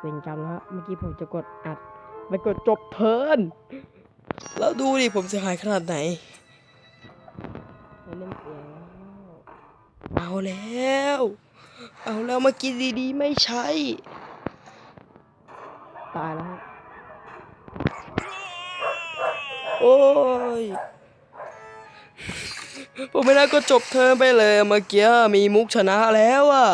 เวรกรรมแล้วเมื่อกี้ผมจะกดอัดไปกดจบเทิร์นแล้วดูดิผมเสียหายขนาดไหนไม่เล่นเสียงแล้วเอาแล้ว เอาแล้วเมื่อกี้ดีๆ ไม่ใช่ ตายแล้วฮะโอ้ย ผมไม่น่าก็จบเทิร์นไปเลย เมื่อกี้มีมุกชนะแล้วอะ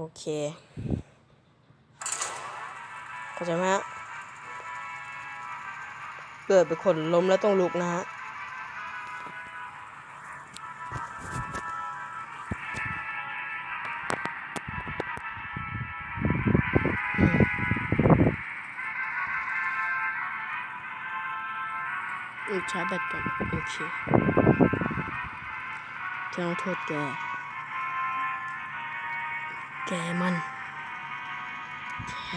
โอเคเข้าใจไหมฮะเกิดเป็นคนล้มแล้วต้องลุกนะฮะอืมชาร์จแบตก่อนโอเคจะต้องโทษแก แกมัน แก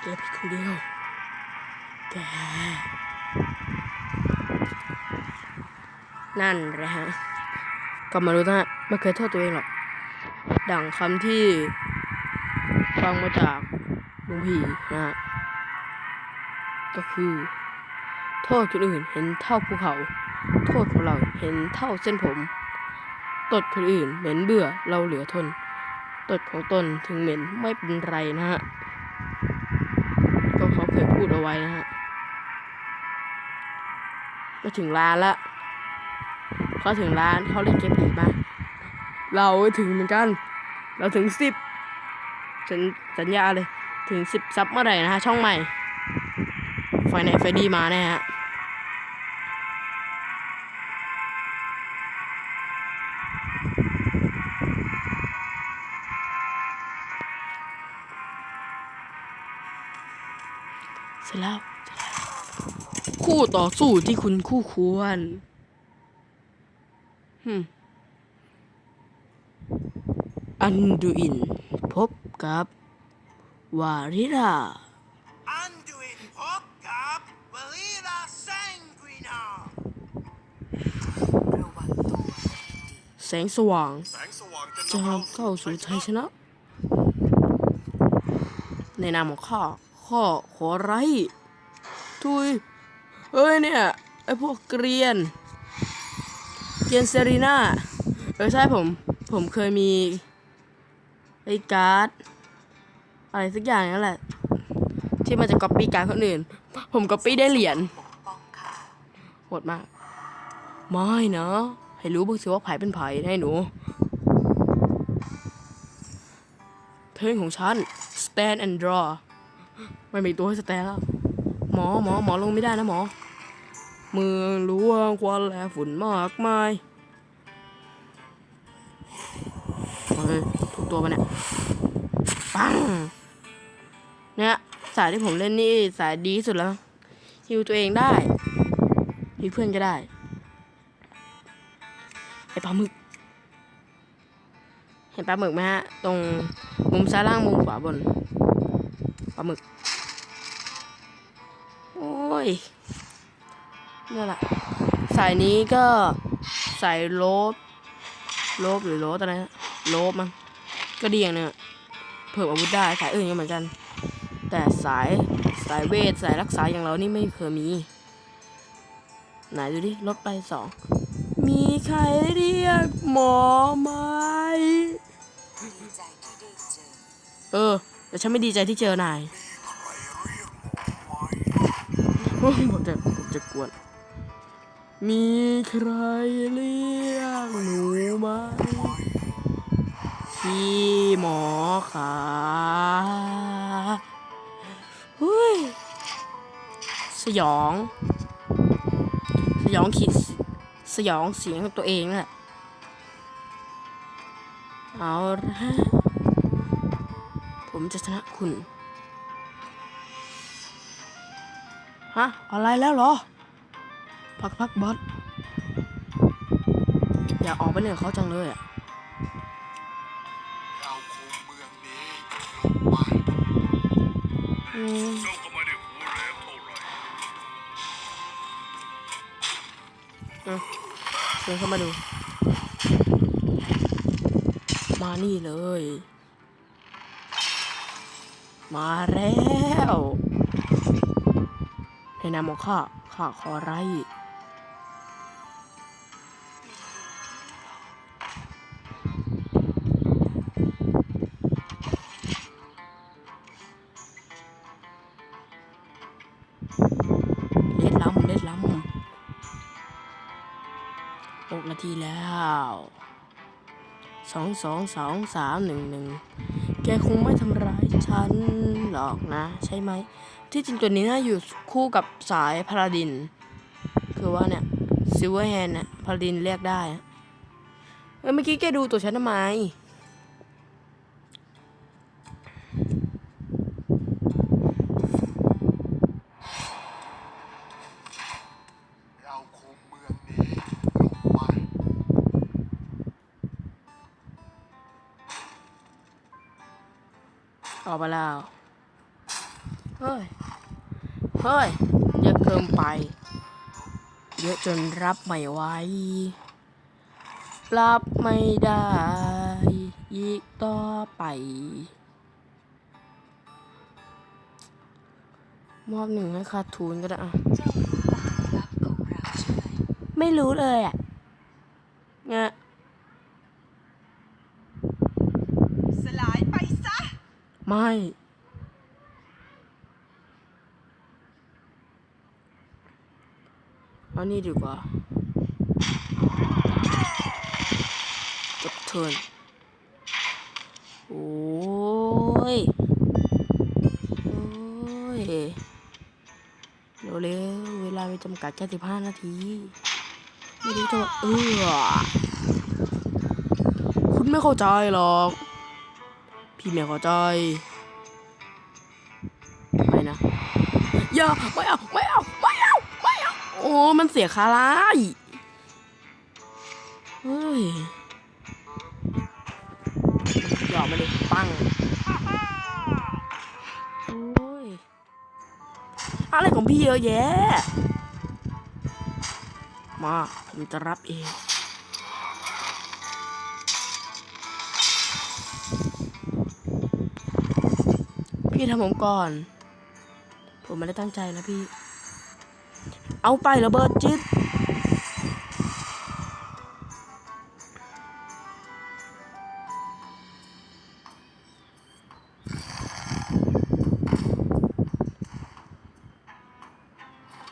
แกผิดคนเดียวแก นั่นแหละฮะกลับมาดูนะไม่เคยโทษตัวเองหรอกดังคำที่ฟังมาจากลุงพี่นะฮะก็คือ โทษคนอื่นเห็นเท่าภูเขา โทษของเราเห็นเท่าเส้นผม ตดคนอื่นเหม็นเบื่อเราเหลือทน ตดของตนถึงเหม็นไม่เป็นไรนะฮะ ก็เขาเคยพูดเอาไว้นะฮะ ก็ถึงร้านละเขาถึงร้านเขาเล่นเกมผีมาเราถึงเหมือนกัน เราถึงสิบสัญสัญญาเลย ถึงสิบซับเมื่อไหร่นะฮะ ช่องใหม่ ไฟไหนไฟดีมาแน่ฮะ เสร็จแล้วเสร็จแล้ว คู่ต่อสู้ที่คุณคู่ควรฮึมอันดูอิน พบกับ วาริรา อันดูอินพบกับเวลีลาแซงกรีนาแสงสว่างแสงสว่าง จะจะนำเราเข้าสู่ชัยชนะ ในนามของข้า ข้อขอไร ทุยเอ้ยเนี่ย ไอพวกเกรียน เกรียนเซรีนาเออใช่ผม ผมเคยมี ไอการ์ด อะไรสักอย่างนั่นแหละ ที่มันจะก๊อปปี้การ์ดคนอื่น ผมก๊อปปี้ได้เหรียญโหดมาก ไม่นะ ให้รู้บ้างสิว่าไผ่เป็นไผ่ให้หนูเพลงของฉัน stand and draw ไม่มีตัวให้สแตนแล้ว หมอหมอหมอลงไม่ได้นะหมอ เมืองหลวงควันและฝุ่นมากมายเฮ้ยถูกตัวปะเนี่ย ปัง เนี่ยสายที่ผมเล่นนี่สายดีสุดแล้วฮิวตัวเองได้ฮิวเพื่อนก็ได้ ไอ้ปลาหมึก เห็นปลาหมึกไหมฮะ ตรงมุมซ้ายล่างมุมขวาบน ปลาหมึก โอ้ยนี่แหละ สายนี้ก็สายโลบโลบหรือโลบอะไรนะโลบมั้งก็ดีอย่างหนึงอะเพิ่มอาวุธได้สายอื่นก็เหมือนกัน แต่สายสายเวทสายรักษาอย่างเรานี่ไม่เคยมี ไหนดูดิลดไปสองมีใครเรียกหมอไหมเออ แต่ฉันไม่ดีใจที่เจอนายผมจะผมจะกวนมีใครเรียกหนูไหมพี่หมอขาเฮ้ยสยอง สยองขีดสยองเสียงของตัวเองน่ะเอาละ ผมจะชนะคุณ ฮะ อะไรแล้วเหรอ พักพักบอส อยากออกไปเล่นกับเขาจังเลยอะเราคุมเมืองนี้ลงไปอืมเจ้าก็ไม่ได้หัวแรงเท่าไหร่เชิญเข้ามาดู มานี่เลย มาแล้วในนามของข้าข้าขอไรเล็ดล้ำเล็ดล้ำหกนาทีแล้ว สองสองสองสามหนึ่งหนึ่ง แกคงไม่ทำร้ายฉันหรอกนะ ใช่ไหม ที่จริงตัวนี้น่าอยู่คู่กับสายพาราดิน คือว่าเนี่ยซิลเวอร์แฮน์เนี่ยพาราดินเรียกได้เออเมื่อกี้แกดูตัวฉันทำไม ออกมาแล้ว เฮ้ย เฮ้ย เยอะเกินไป เยอะจนรับไม่ไหวรับไม่ได้ อีกต่อไป มอบหนึ่งให้คาทูนก็ได้อะไม่รู้เลยอะเนี่ย สลายไปซะ ไม่ เอานี่ดีกว่าจบเทินโอ้ย โอ้ย เร็วๆเวลามีจำกัดแค่สิบห้านาที ไม่รู้จะเออคุณไม่เข้าใจหรอก พี่ไม่เข้าใจไม่นะอย่าไม่เอาไม่เอาไม่เอาไม่เอาโอ้มันเสียคาร่ายเฮ้ยหยอกมาดิปังโอ้ยอะไรของพี่เยอะแยะมาผมจะรับเอง พี่ทำผมก่อน ผมไม่ได้ตั้งใจนะพี่ เอาไประเบิดจิต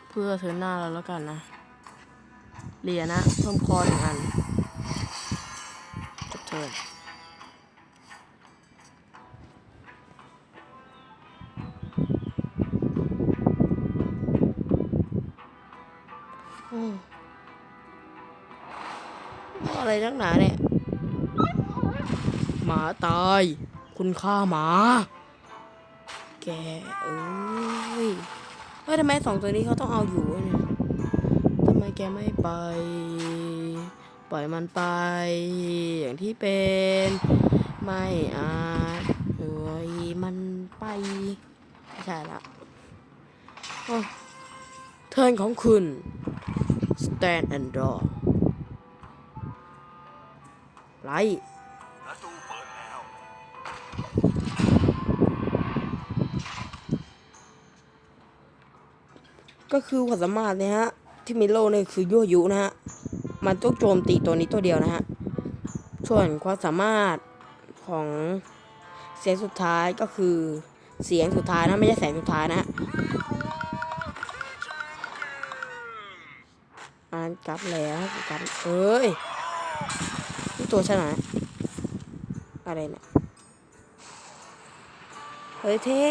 เพื่อเธอหน้าเราแล้วกันนะเหรียญนะเพิ่มคอหนึ่งอันจบเทิร์ อะไรนักหนาเนี่ย หมาตาย คุณฆ่าหมา แกเอ้ยเฮ้ยทำไมสองตัวนี้เขาต้องเอาอยู่เนี่ยทำไมแกไม่ไป ปล่อยมันไป อย่างที่เป็น ไม่อาจเอ้ยมันไปไม่ใช่ละเทินของคุณ stand and draw ไลท์ประตูเปิดแล้ว ก็คือความสามารถเนี่ยฮะ ที่มีโลเนี่ยคือยั่วยุนะฮะ มันต้องโจมตีตัวนี้ตัวเดียวนะฮะ ส่วนความสามารถของเสียงสุดท้ายก็คือเสียงสุดท้ายนะ ไม่ใช่แสงสุดท้ายนะ อ่านกลับแล้วกลับเอ้ยนี่ตัวฉันนะอะไรเนี่ยเฮ้ยเท่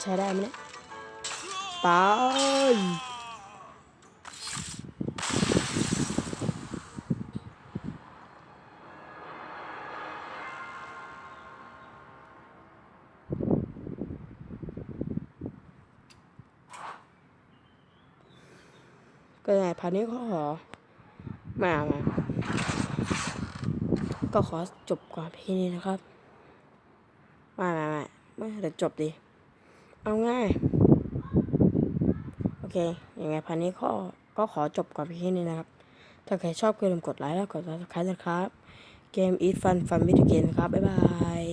ใช้ได้ไหมเนี่ยไป ก็ไงพาร์ทนี้ก็ขอ มามาก็ขอจบก่อนพียงนี้นะครับม่ไม่ไม่ไม่เดี๋ยวจบดิเอาง่าย โอเค ยังไงพันนี้ก็ก็ขอจบก่อนพียงนี้นะครับ ถ้าใครชอบก็อย่าลืมกดไลค์แล้วกด subscribe นะครับ เกม Eat Fun Fun with the Game นะครับ บ๊ายบาย